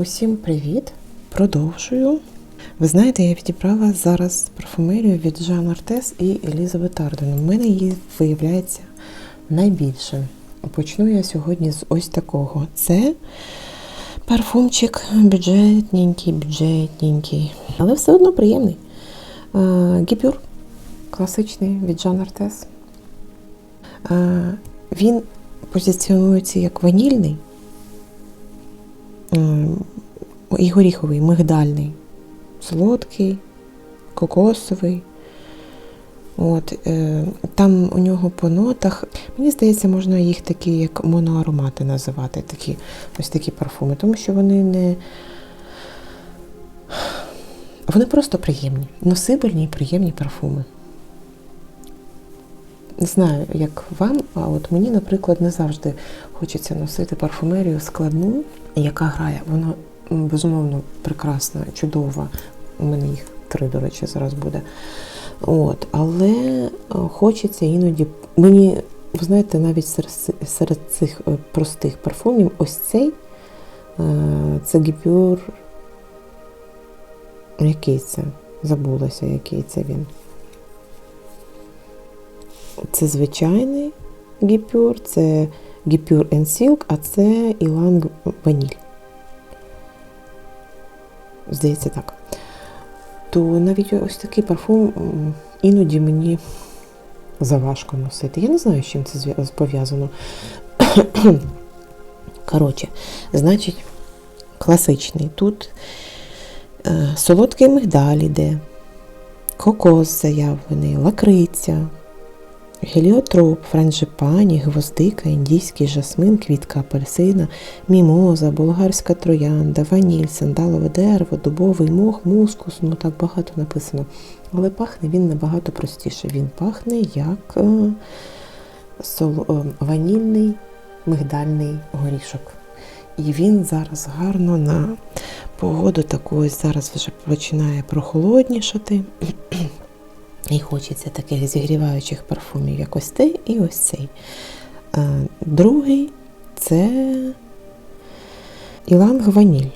Усім привіт! Продовжую. Ви знаєте, я відібрала зараз парфумерію від Жан Артес і Елізабет Арден. У мене її виявляється найбільше. Почну я сьогодні з ось такого. Це парфумчик бюджетненький, бюджетненький, але все одно приємний. Гіпюр класичний від Жан Артес. Він позиціонується як ванільний і горіховий, мигдальний, солодкий, кокосовий. От, е, там у нього по нотах, мені здається, можна їх такі як моноаромати називати, такі, ось такі парфуми, тому що вони не. Вони просто приємні, носибельні і приємні парфуми. Не знаю, як вам, а от мені, наприклад, не завжди хочеться носити парфумерію складну, яка грає. Вона безумовно прекрасна, чудова. У мене їх три, до речі, зараз буде. От, але е, хочеться іноді. Мені, ви знаєте, навіть серед, цих е, простих парфумів, ось цей е, це гіпюр. Який це? Забулася, який це він. Це звичайний гіпюр, це гіпюр Silk, а це Іланг Ваніль. Здається, так. То навіть ось такий парфум іноді мені заважко носити. Я не знаю, з чим це пов'язано. Коротше, значить, класичний. Тут е, солодкий мигдаль іде, кокос заявлений, лакриця, Геліотроп, франжипані, гвоздика, індійський жасмин, квітка апельсина, мімоза, болгарська троянда, ваніль, сандалове дерево, дубовий мох, мускус, ну так багато написано. Але пахне він набагато простіше. Він пахне як е, е, ванільний мигдальний горішок. І він зараз гарно на погоду таку ось зараз вже починає прохолоднішати. І хочеться таких зігріваючих парфумів, як ось цей і ось цей. Е, Другий це Іланг Ваніль.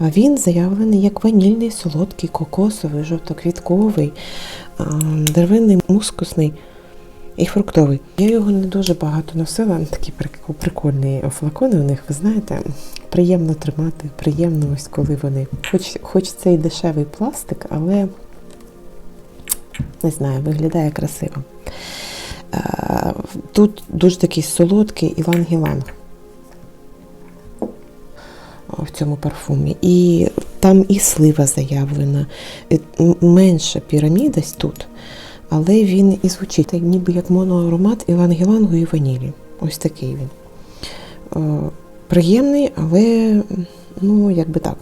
Він заявлений як ванільний, солодкий, кокосовий, жовтоквітковий, е, деревинний, мускусний і фруктовий. Я його не дуже багато носила, такі прикольні флакони у них, ви знаєте, приємно тримати, приємно ось коли вони. Хоч, хоч це і дешевий пластик, але не знаю, виглядає красиво. Е, Тут дуже такий солодкий іланг-іланг в цьому парфумі. І там і слива заявлена. Е, Менша пірамідась тут, але він і звучить ніби як моноаромат іланг-ілангу і ванілі. Ось такий він. Е, Приємний, але ну, якби так.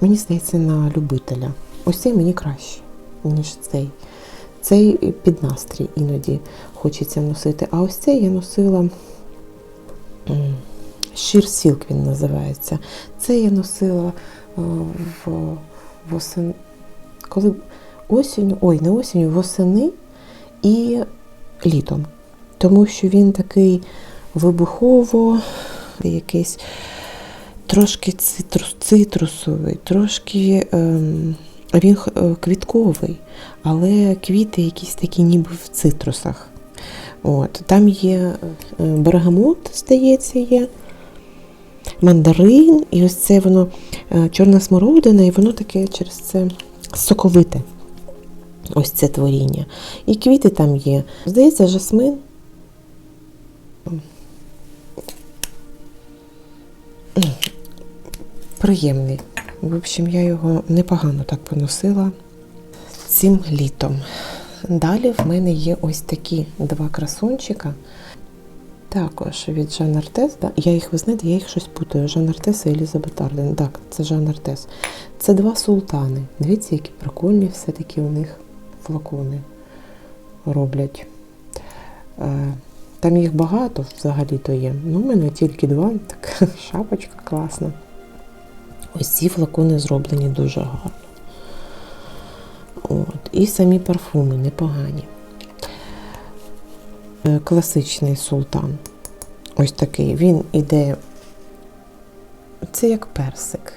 Мені здається, на любителя. Ось цей мені краще, ніж цей. Цей під настрій іноді хочеться носити. А ось цей я носила Sheer Silk він називається. Це я носила е, в, восен... коли осінню, ой, не осінню, восени і літом. Тому що він такий вибухово, якийсь трошки цитрус, цитрусовий, трошки ем, він е, квітковий, але квіти якісь такі ніби в цитрусах. От, там є е, бергамот, здається, є, мандарин, і ось це воно е, чорна смородина, і воно таке через це соковите. Ось це творіння. І квіти там є. Здається, жасмин. приємний. В общем, я його непогано так поносила цим літом. Далі в мене є ось такі два красунчика. Також від Жан Артес. Да? Я їх, ви знаєте, я їх щось путаю. Жан Артес і Елізабет Арден. Так, це Жан Артес. Це два султани. Дивіться, які прикольні все-таки у них флакони роблять. Е, Там їх багато взагалі-то є. Ну, у мене тільки два. Так, шапочка класна. Ось ці флакони зроблені дуже гарно. От. І самі парфуми непогані. Е, Класичний султан. Ось такий. Він іде Це як персик.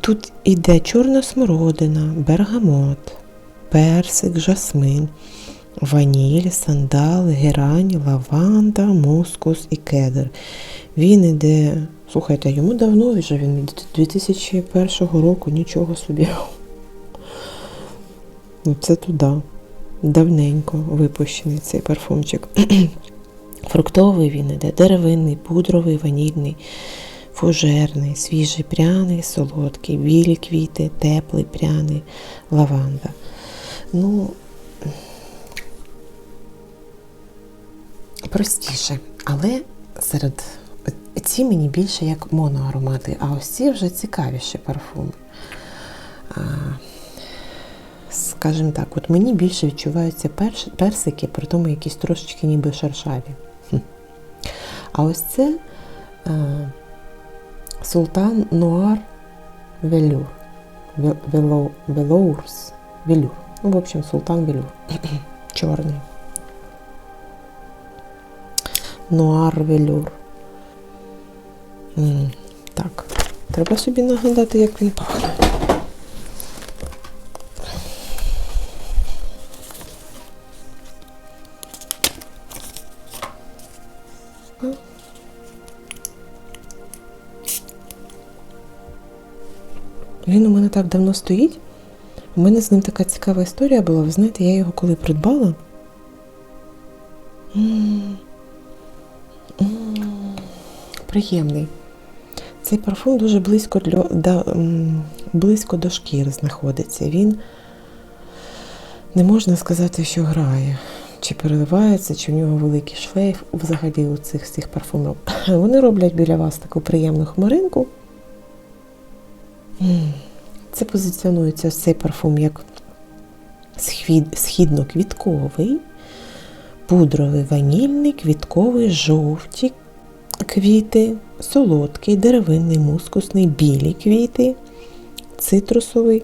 Тут іде чорна смородина, бергамот, персик, жасмин, ваніль, сандал, герань, лаванда, мускус і кедр. Він іде, слухайте, йому давно вже, він від 2001 року нічого собі. Ну, Це туди. Давненько випущений цей парфумчик. Фруктовий він іде, деревинний, пудровий, ванільний, фужерний, свіжий, пряний, солодкий, білі квіти, теплий, пряний, лаванда. Ну, простіше, але серед ці мені більше як моноаромати, а ось ці вже цікавіші парфуми. Скажімо так, от мені більше відчуваються персики, при тому якісь трошечки ніби шершаві. А ось це е, Султан Нуар Велюр. Ве- Вело- Велоурс. Велюр. Ну, в общем, Султан Велюр. Чорний. Нуар Велюр. М, Так. Треба собі нагадати, як він пахне. Він у мене так давно стоїть. У мене з ним така цікава історія була. Ви знаєте, я його коли придбала. Приємний. Цей парфум дуже близько, для, да, близько до шкіри знаходиться. Він не можна сказати, що грає, чи переливається, чи в нього великий шлейф взагалі у цих всіх парфумів. Вони роблять біля вас таку приємну хмаринку. Це позиціонується цей парфум як схід- східно-квітковий, пудровий ванільний, квітковий, жовті квіти, солодкий, деревинний, мускусний, білі квіти, цитрусовий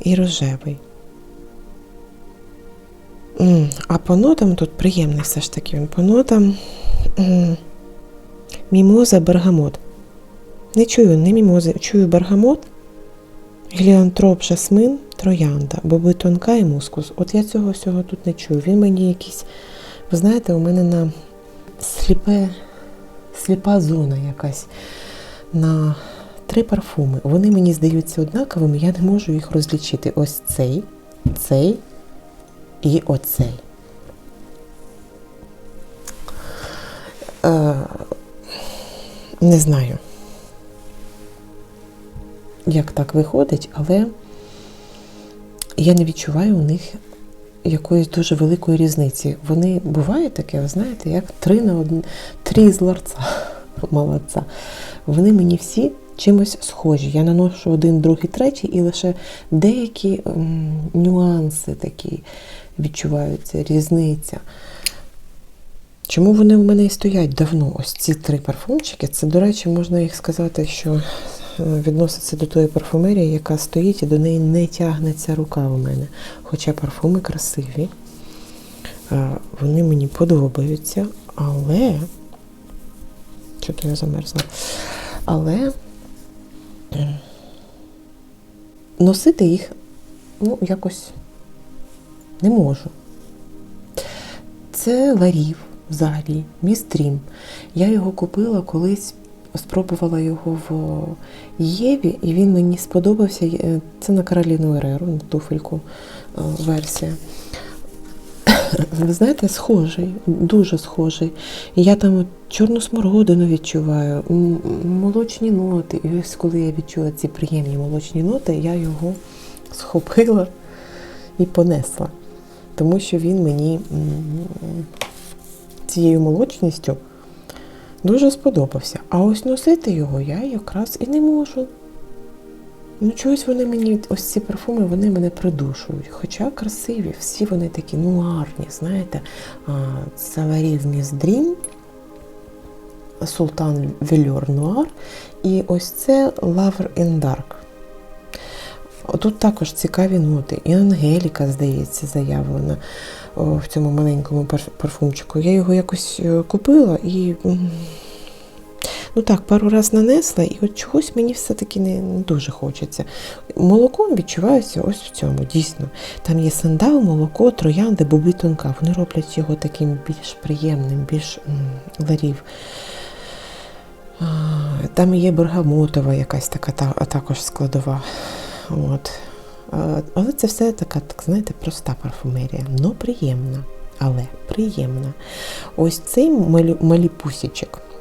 і рожевий. А по нотам тут приємний все ж таки він. По нотам мімоза, бергамот. Не чую не мімози, чую бергамот, геліантроп, жасмин, троянда, боби тонка і мускус. От я цього всього тут не чую. Він мені якийсь, ви знаєте, у мене на сліпе, сліпа зона якась на три парфуми. Вони мені здаються однаковими, я не можу їх розлічити. Ось цей, цей і оцей. Е, не знаю, як так виходить, але я не відчуваю у них якоїсь дуже великої різниці. Вони буває таке, ви знаєте, як три на один, три з ларца. Молодця. Вони мені всі чимось схожі. Я наношу один, другий, третій, і лише деякі м, нюанси такі відчуваються, різниця. Чому вони в мене і стоять давно? Ось ці три парфумчики. Це, до речі, можна їх сказати, що е, відноситься до тої парфумерії, яка стоїть, і до неї не тягнеться рука у мене. Хоча парфуми красиві, е, вони мені подобаються, але. Чого я замерзла? Але носити їх ну, якось не можу. Це ларів взагалі, містрім. Я його купила колись, спробувала його в Єві, і він мені сподобався. Е, Це на Кароліну Ереру, туфельку е, версія. Ви знаєте, схожий, дуже схожий. І я там чорну смородину відчуваю, молочні ноти. І ось коли я відчула ці приємні молочні ноти, я його схопила і понесла. Тому що він мені цією молочністю дуже сподобався. А ось носити його я якраз і не можу. Ну, чогось вони мені, ось ці парфуми, вони мене придушують. Хоча красиві, всі вони такі нуарні, знаєте. А, Це Ларів Міс Дрім, Султан Вельор Нуар. І ось це in Dark. Тут також цікаві ноти. І Ангеліка, здається, заявлена в цьому маленькому парфумчику. Я його якось е, купила і Ну так, пару раз нанесла, і от чогось мені все-таки не, дуже хочеться. Молоком відчувається ось в цьому, дійсно. Там є сандал, молоко, троянди, боби тонка. Вони роблять його таким більш приємним, більш ларів. Там є бергамотова якась така та, також складова. От. Але це все така, так знаєте, проста парфумерія. Ну, приємна. Але приємна. Ось цей малі, маліпусічок.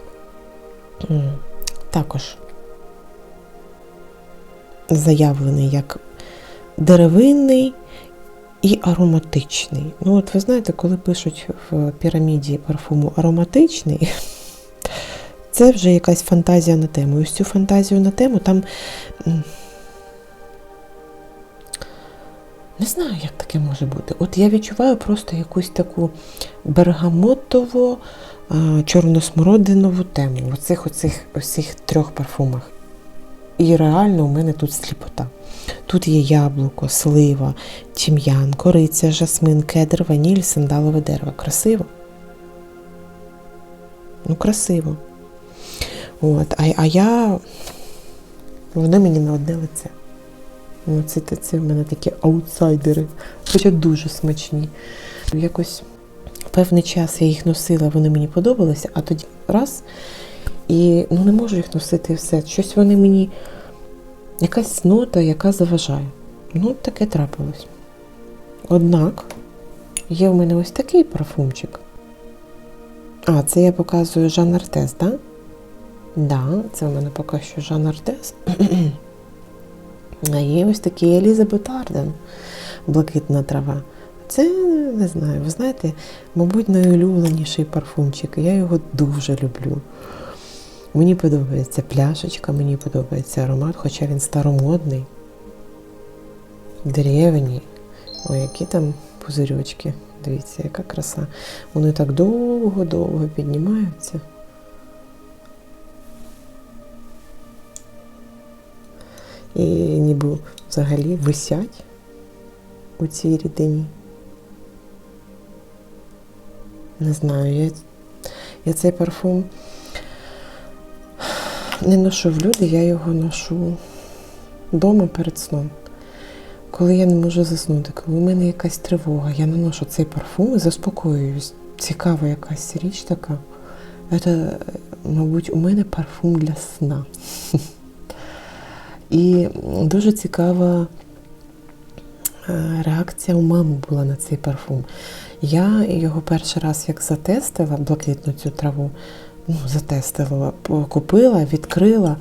Також заявлений як деревинний і ароматичний. Ну, от ви знаєте, коли пишуть в піраміді парфуму ароматичний, це вже якась фантазія на тему. І ось цю фантазію на тему там. Не знаю, як таке може бути. От я відчуваю просто якусь таку бергамотово а, чорносмородинову тему в оцих, оцих, оцих трьох парфумах. І реально у мене тут сліпота. Тут є яблуко, слива, тім'ян, кориця, жасмин, кедр, ваніль, сандалове дерево. Красиво? Ну, красиво. От, а, а я. Вони мені на одне лице. Ну, це, це в мене такі аутсайдери, хоча дуже смачні. Якось певний час я їх носила, вони мені подобалися, а тоді раз і ну, не можу їх носити і все. Щось вони мені, якась нота, яка заважає. Ну, таке трапилось. Однак є в мене ось такий парфумчик. А, це я показую Жан Артес, так? Да? Да, це в мене поки що Жан Артес. А є ось такий Елізабет Арден, блакитна трава. Це не знаю, ви знаєте, мабуть, найулюбленіший парфумчик. Я його дуже люблю. Мені подобається пляшечка, мені подобається аромат, хоча він старомодний, деревній. Ой, які там пузирьочки. Дивіться, яка краса. Вони так довго-довго піднімаються. І ніби взагалі висять у цій рідині. Не знаю, я, я цей парфум не ношу в люди, я його ношу вдома перед сном. Коли я не можу заснути, коли у мене якась тривога, я наношу цей парфум і заспокоююсь. Цікава якась річ така. Це, мабуть, у мене парфум для сна. І дуже цікава е, реакція у мами була на цей парфум. Я його перший раз як затестила, блакитну цю траву, ну, затестила, купила, відкрила,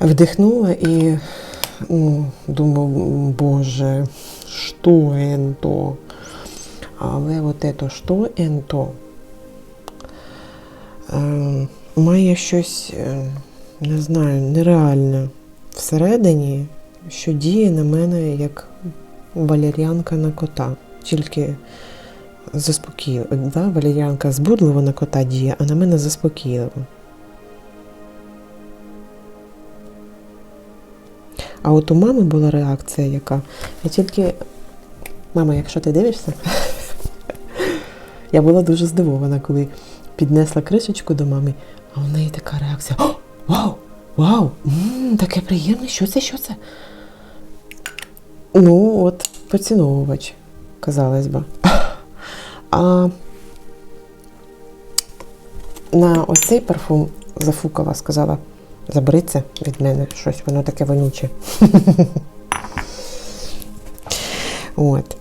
вдихнула і ну, думаю, боже, що ento? Але от це що ento? Е, має щось, е, не знаю, нереальне всередині, що діє на мене як валеріанка на кота. Тільки заспокійливо. Да? Валеріанка збудливо на кота діє, а на мене заспокійливо. А от у мами була реакція, яка. Я тільки. Мама, якщо ти дивишся, я була дуже здивована, коли піднесла кришечку до мами, а у неї така реакція. Вау! Вау! Таке приємне, що це, що це? Ну, от, поціновувач, казалось би. А на ось цей парфум Зафукова сказала, це від мене, щось воно таке вонюче. От.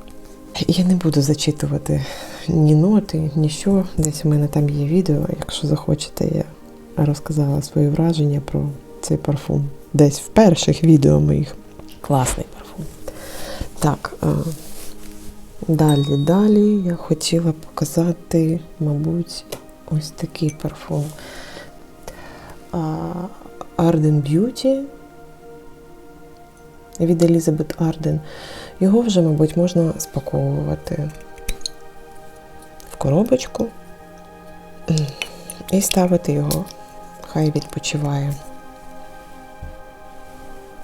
Я не буду зачитувати ні ноти, ні що. Десь у мене там є відео, якщо захочете, я розказала свої враження про цей парфум. Десь в перших відео моїх. Класний парфум. Так, далі, далі я хотіла показати, мабуть, ось такий парфум. Arden Beauty від Елізабет Арден. Його вже, мабуть, можна спаковувати в коробочку і ставити його. Хай відпочиває.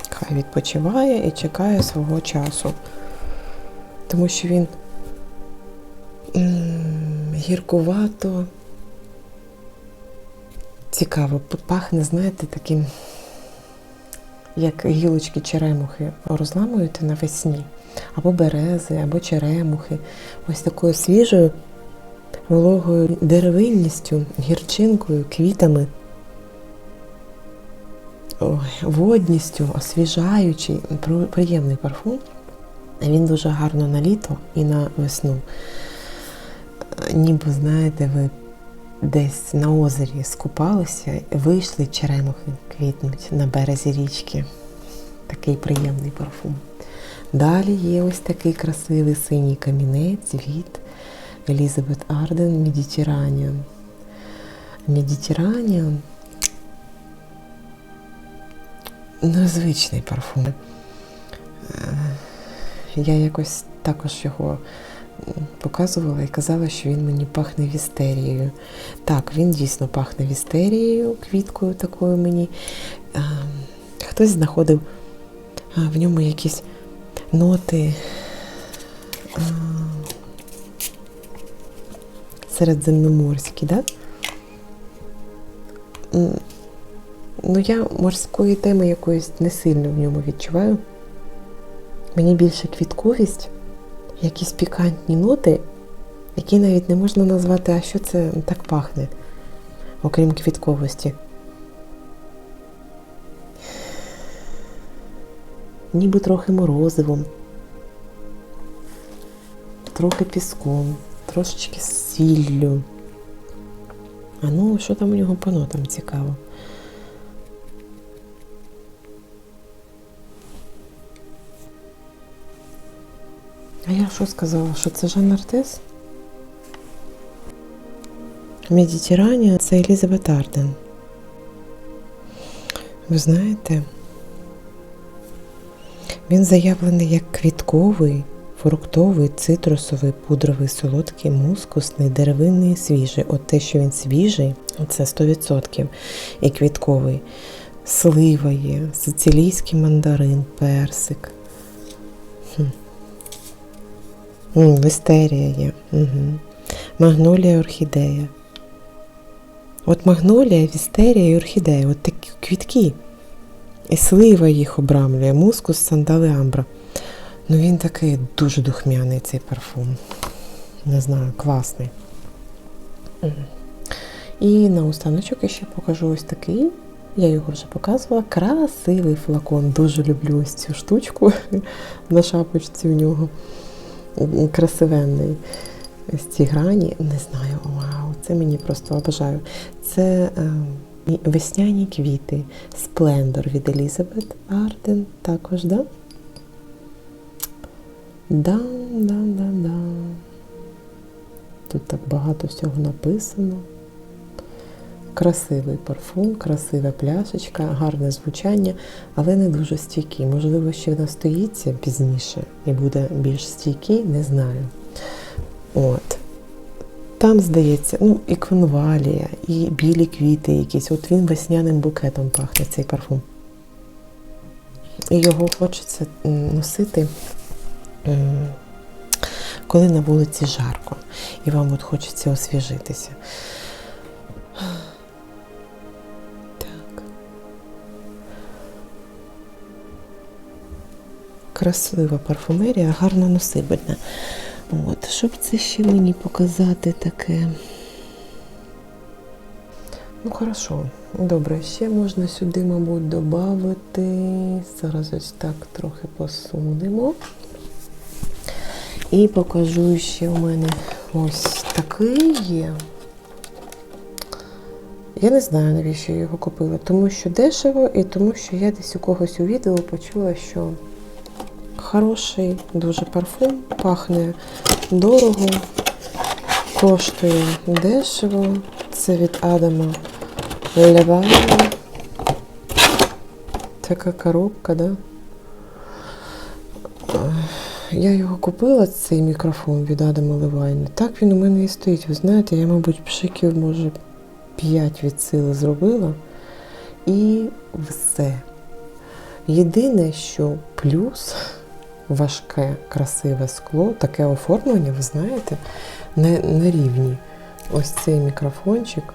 Хай відпочиває і чекає свого часу. Тому що він гіркувато цікаво, пахне, знаєте, таким, як гілочки черемухи розламуєте навесні. Або берези, або черемухи. Ось такою свіжою, вологою деревинністю, гірчинкою, квітами. Водністю, освіжаючий, приємний парфум. Він дуже гарно на літо і на весну. Ніби, знаєте, ви десь на озері скупалися, вийшли черемухи квітнуть на березі річки. Такий приємний парфум. Далі є ось такий красивий синій камінець від Елізабет Арден Медітераніан. Медітераніан незвичний парфум. Я якось також його показувала і казала, що він мені пахне вістерією. Так, він дійсно пахне вістерією, квіткою такою мені. Хтось знаходив в ньому якісь ноти середземноморські, да? Ну, я морської теми якоїсь не сильно в ньому відчуваю. Мені більше квітковість, якісь пікантні ноти, які навіть не можна назвати, а що це так пахне, окрім квітковості. Ніби трохи морозивом, трохи піском, трошечки сіллю. А ну, що там у нього по нотам цікаво? А я що сказала, що це Жан Артес? Медітеранія це Елізабет Арден. Ви знаєте, він заявлений як квітковий, фруктовий, цитрусовий, пудровий, солодкий, мускусний, деревинний свіжий. От те, що він свіжий, це 100%. І квітковий. Слива є, сицилійський мандарин, персик. М, Вистерія є. Угу. Магнолія, орхідея. От магнолія, вістерія і орхідея. От такі квітки. І слива їх обрамлює, мускус, сандал і амбра. Ну він такий дуже духмяний цей парфум. Не знаю, класний. І на останочок я ще покажу ось такий. Я його вже показувала. Красивий флакон. Дуже люблю ось цю штучку на шапочці в нього. Красивенний. З ці грані. Не знаю, вау, це мені просто обожаю. Це е, весняні квіти. Сплендор від Елізабет Арден. Також, да? Да, да, да, да. Тут так багато всього написано. Красивий парфум, красива пляшечка, гарне звучання, але не дуже стійкий. Можливо, ще настоїться пізніше і буде більш стійкий, не знаю. От. Там, здається, ну, і конвалія, і білі квіти якісь. От він весняним букетом пахне цей парфум. І його хочеться носити, коли на вулиці жарко, і вам от хочеться освіжитися. Красива парфумерія, гарно носибельна. От, щоб це ще мені показати таке. Ну, хорошо. Добре, ще можна сюди, мабуть, додати. Зараз ось так трохи посунемо. І покажу ще у мене ось такий є. Я не знаю, навіщо я його купила, тому що дешево і тому, що я десь у когось у відео почула, що хороший дуже парфум, пахне дорого, коштує дешево. Це від Адама Левайна. Така коробка, да? Я його купила, цей мікрофон від Адама Левайна. Так він у мене і стоїть. Ви знаєте, я, мабуть, пшиків, може, 5 від сили зробила. І все. Єдине, що плюс важке, красиве скло, таке оформлення, ви знаєте, не на рівні. Ось цей мікрофончик.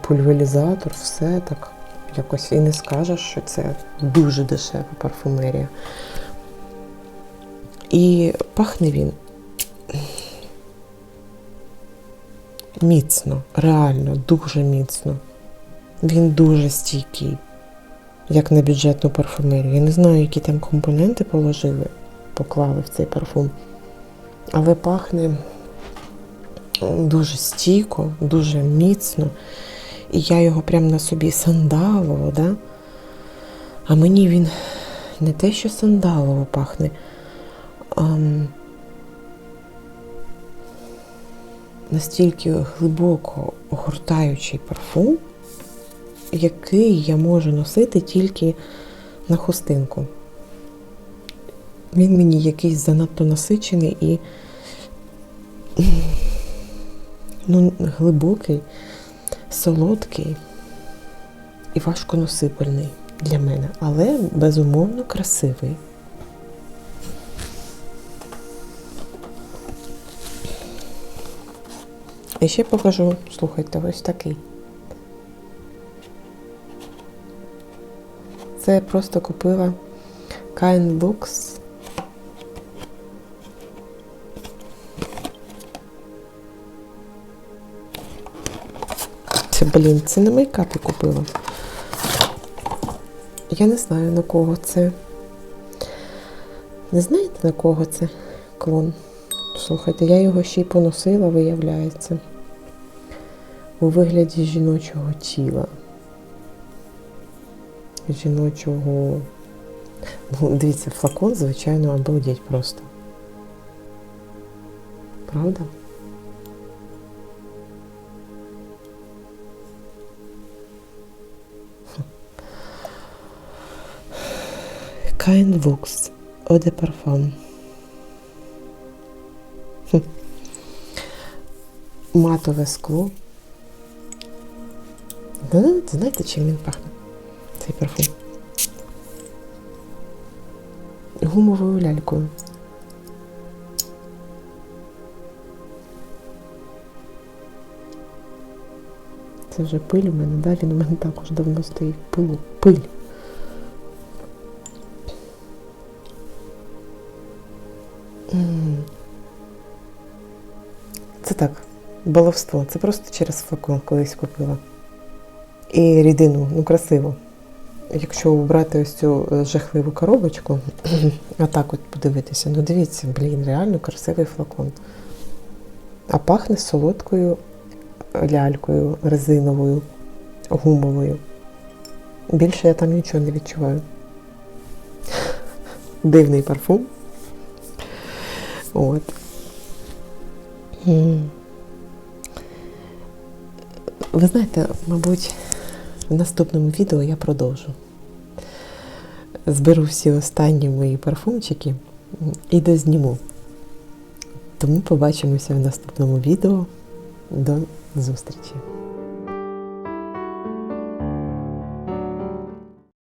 пульверізатор, все так. Якось і не скажеш, що це дуже дешева парфумерія. І пахне він міцно, реально, дуже міцно. Він дуже стійкий, як на бюджетну парфумерію. Я не знаю, які там компоненти положили, поклали в цей парфум. Але пахне дуже стійко, дуже міцно. І я його прям на собі сандалово, да? а мені він не те, що сандалово пахне, а настільки глибоко огортаючий парфум, який я можу носити тільки на хустинку. Він мені якийсь занадто насичений і ну, глибокий, солодкий і важконосипельний для мене, але безумовно красивий. І ще покажу, слухайте, ось такий. Це я просто купила Kind Lux. Це, блін, це на мейкапі купила. Я не знаю на кого це. Не знаєте на кого це клон? Слухайте, я його ще й поносила, виявляється. У вигляді жіночого тіла. Жіночого. Дивіться, флакон, звичайно, обалдеть просто. Правда? Kind Lux Eau de Parfum. Матове скло. Знаєте, чим він пахне? Цей парфум? Гумовою лялькою. Це вже пиль у мене, да? Він у мене також давно стоїть. Пилу. Пиль. Це так, баловство. Це просто через флакон колись купила. І рідину, ну красиво. Якщо брати ось цю е, жахливу коробочку, а так от подивитися, ну дивіться, блін, реально красивий флакон. А пахне солодкою лялькою резиновою, гумовою. Більше я там нічого не відчуваю. Дивний парфум. От. Ви знаєте, мабуть, в наступному відео я продовжу. Зберу всі останні мої парфумчики і дозніму. Тому побачимося в наступному відео. До зустрічі!